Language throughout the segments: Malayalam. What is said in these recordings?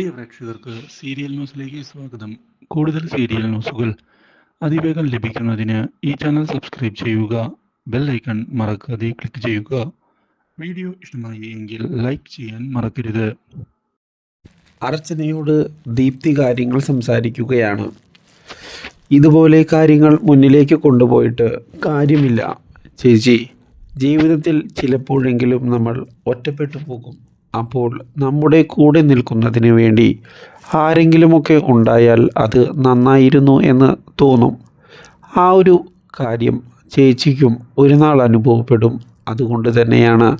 പ്രിയ പ്രേക്ഷകർക്ക് സീരിയൽ ന്യൂസിലേക്ക് സ്വാഗതം. കൂടുതൽ സീരിയൽ ന്യൂസുകൾ അതിവേഗം ലഭിക്കുന്നതിന് ഈ ചാനൽ സബ്സ്ക്രൈബ് ചെയ്യുക ബെൽ ഐക്കൺ മറക്കാതെ ക്ലിക്ക് ചെയ്യുക. വീഡിയോ ഇഷ്ടമായി എങ്കിൽ ലൈക്ക് ചെയ്യാൻ മറക്കരുത്. അർച്ചനയോട് ദീപ്തി കാര്യങ്ങൾ സംസാരിക്കുകയാണ്. ഇതുപോലെ കാര്യങ്ങൾ മുന്നിലേക്ക് കൊണ്ടുപോയിട്ട് കാര്യമില്ല. ചേച്ചി ജീവിതത്തിൽ ചിലപ്പോഴെങ്കിലും നമ്മൾ ഒറ്റപ്പെട്ടു പോകും. അപ്പോൾ നമ്മുടെ കൂടെ നിൽക്കുന്നതിന് വേണ്ടി ആരെങ്കിലുമൊക്കെ ഉണ്ടായാൽ അത് നന്നായിരുന്നു എന്ന് തോന്നും. ആ ഒരു കാര്യം ചേച്ചിക്കും ഒരു നാൾ അനുഭവപ്പെടും. അതുകൊണ്ട് തന്നെയാണ്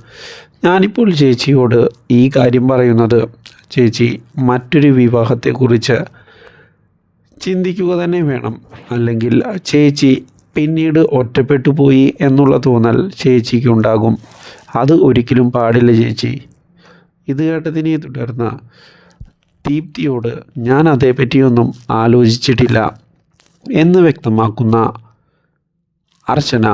ഞാനിപ്പോൾ ചേച്ചിയോട് ഈ കാര്യം പറയുന്നത്. ചേച്ചി മറ്റൊരു വിവാഹത്തെക്കുറിച്ച് ചിന്തിക്കുക തന്നെ വേണം. അല്ലെങ്കിൽ ചേച്ചി പിന്നീട് ഒറ്റപ്പെട്ടു പോയി എന്നുള്ള തോന്നൽ ചേച്ചിക്കുണ്ടാകും. അത് ഒരിക്കലും പാടില്ല ചേച്ചി. ഇത് കേട്ടതിനെ തുടർന്ന് ദീപ്തിയോട് ഞാൻ അതേപ്പറ്റിയൊന്നും ആലോചിച്ചിട്ടില്ല എന്ന് വ്യക്തമാക്കുന്ന അർച്ചന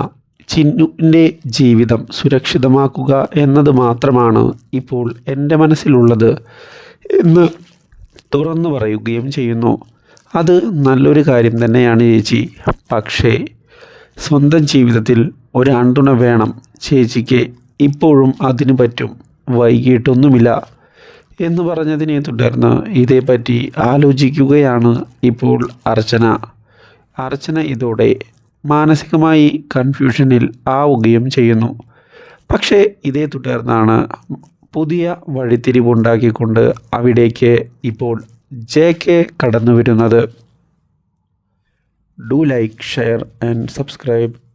ചിന്നുവിന്റെ ജീവിതം സുരക്ഷിതമാക്കുക എന്നത് മാത്രമാണ് ഇപ്പോൾ എന്റെ മനസ്സിലുള്ളത് എന്ന് തുറന്നു പറയുകയും ചെയ്യുന്നു. അത് നല്ലൊരു കാര്യം തന്നെയാണ് ചേച്ചി. പക്ഷേ സ്വന്തം ജീവിതത്തിൽ ഒരു അണ്ടുണ വേണം ചേച്ചിക്ക് ഇപ്പോഴും അതിന് പറ്റും. വൈകിട്ടൊന്നുമില്ല എന്ന് പറഞ്ഞതിനെ തുടർന്ന് ഇതേപ്പറ്റി ആലോചിക്കുകയാണ് ഇപ്പോൾ അർച്ചന. അർച്ചന ഇതോടെ മാനസികമായി കൺഫ്യൂഷനിൽ ആവുകയും ചെയ്യുന്നു. പക്ഷേ ഇതേ തുടർന്നാണ് പുതിയ വഴിത്തിരിവുണ്ടാക്കിക്കൊണ്ട് അവിടേക്ക് ഇപ്പോൾ ജെ കെ കടന്നു വരുന്നത് do like share and subscribe.